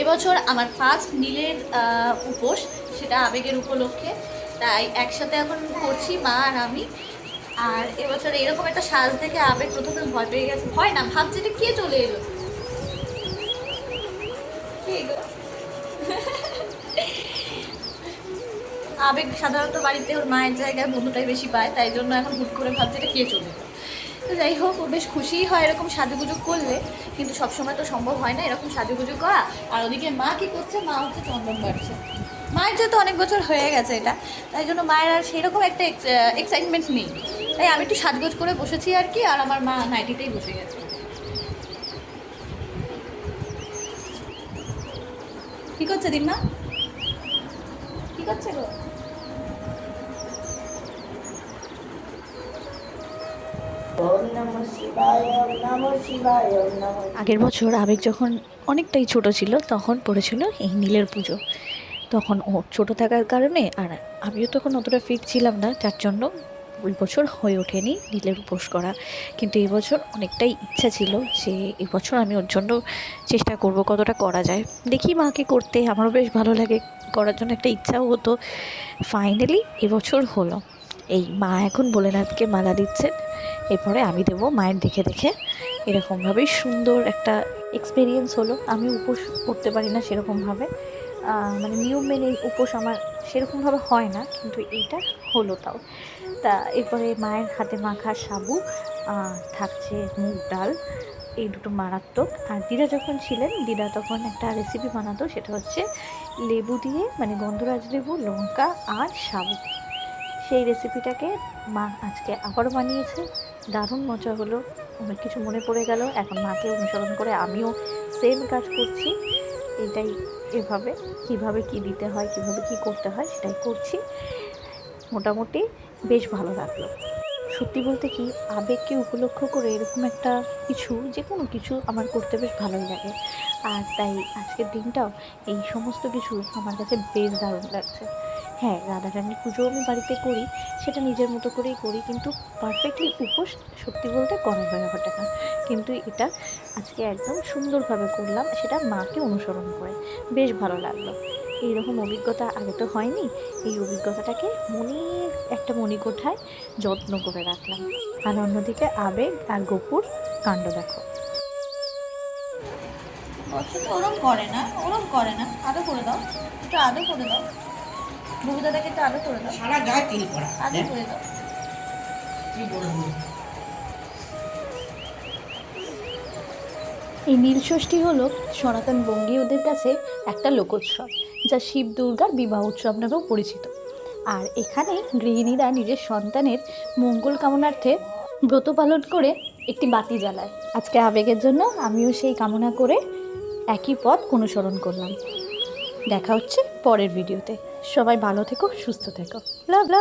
এবছর আমার ফার্স্ট নীলের উপোস, সেটা আবেগের উপলক্ষে। তাই একসাথে এখন করছি, মা আর আমি। আর এবছর এরকম একটা সাজ দেখে আবেগ প্রথমে ভয় পেয়ে গেছে। ভয় না, ভাবছে এটা কে চলে এলো? আবেগ সাধারণত বাড়িতে ওর মায়ের জায়গায় বন্ধুটাই বেশি পায়, তাই জন্য এখন হুট করে ভাবছে এটা কে চলে তো যাই হোক ও বেশ খুশিই হয় এরকম সাজুগুজু করলে, কিন্তু সবসময় তো সম্ভব হয় না এরকম সাজুগুজু করা। আর ওদিকে মা কি করছে? মা হচ্ছে চন্দন বাড়ছে। মায়ের যেহেতু অনেক বছর হয়ে গেছে এটা, তাই জন্য মায়ের আর সেরকম একটা এক্সাইটমেন্ট নেই। তাই আমি একটু সাজগোজ করে বসেছি আর কি, আর আমার মা নাইটিতেই বসে গেছে। কি করছে দিম্মা? কি করছে গো? আগের বছর আবেগ যখন অনেকটাই ছোট ছিল, তখন পড়েছিল এই নীলের পুজো। তখন ও ছোট থাকার কারণে আর আমিও তখন অতটা ফিট ছিলাম না, যার জন্য ওই বছর হয়ে ওঠেনি নীলের উপোস করা। কিন্তু এবছর অনেকটাই ইচ্ছা ছিল যে এবছর আমি ওর জন্য চেষ্টা করব কতটা করা যায়। দেখি মাকে করতে, আমারও বেশ ভালো লাগে, করার জন্য একটা ইচ্ছাও হতো। ফাইনালি এবছর হলো। এই মা এখন ভোলেনাথকে মালা দিচ্ছে এরপরে আমি দেবো মায়ের দেখে দেখে। এরকমভাবেই সুন্দর একটা এক্সপিরিয়েন্স হলো। আমি উপোস করতে পারি না সেরকমভাবে। মানে নিয়ম মেনে উপোস আমার সেরকমভাবে হয় না, কিন্তু এইটা হলো তাও। তা এরপরে মায়ের হাতে মাখা সাবু থাকছে মুগ ডাল, এই দুটো মারাত্মক। আর দিদা যখন ছিলেন, দিদা তখন একটা রেসিপি বানাতো, সেটা হচ্ছে লেবু দিয়ে মানে গন্ধরাজ লেবু, লঙ্কা আর সাবু। সেই রেসিপিটাকে মা আজকে আবারও বানিয়েছে। দারুণ মজা হলো। অনেক কিছু মনে পড়ে গেল। এখন মাকে অনুসরণ করে আমিও সেম কাজ করছি। এটাই এভাবে, কীভাবে কি দিতে হয়, কীভাবে কি করতে হয় সেটাই করছি। মোটামুটি বেশ ভালো লাগল। সত্যি বলতে কি, আবেগকে উপলক্ষ করে এরকম একটা কিছু যে কোনো কিছু আমার করতে বেশ ভালোই লাগে। আর তাই আজকের দিনটাও এই সমস্ত কিছু আমার কাছে বেশ দারুণ লাগছে। হ্যাঁ রাধারানীর পুজো আমি বাড়িতে করি, সেটা নিজের মতো করেই করি, কিন্তু পারফেক্টলি উপোস সত্যি বলতে করা হয় ব্যাপারটা না। কিন্তু এটা আজকে একদম সুন্দরভাবে করলাম, সেটা মাকে অনুসরণ করে। বেশ ভালো লাগল। এইরকম অভিজ্ঞতা আগে তো হয়নি। এই অভিজ্ঞতাটাকে মনের একটা মণিকোঠায় যত্ন করে রাখলাম। আর অন্যদিকে আবেগ আর গোপুর কাণ্ড দেখো। অত ওরম করে না ওরম করে না। আদৌ করে দাও। একটু আদৌ করে দাও। বউ দাদাকে একটু আদৌ করে দাও। সারা গায়ে তেল পড়া। আদৌ করে দাও। কি বলব এই নীলষষ্ঠী হলো সনাতন বঙ্গীয়দের কাছে একটা লোকোৎসব। যা শিব দুর্গার বিবাহ উৎসব নামেও পরিচিত। আর এখানে গৃহিণীরা নিজের সন্তানের মঙ্গল কামনার্থে ব্রত পালন করে একটি বাতি জ্বালায়। আজকে আবেগের জন্য আমিও সেই কামনা করে একই পথ অনুসরণ করলাম। দেখা হচ্ছে পরের ভিডিওতে। সবাই ভালো থেকো, সুস্থ থেকো। লাভ লাভ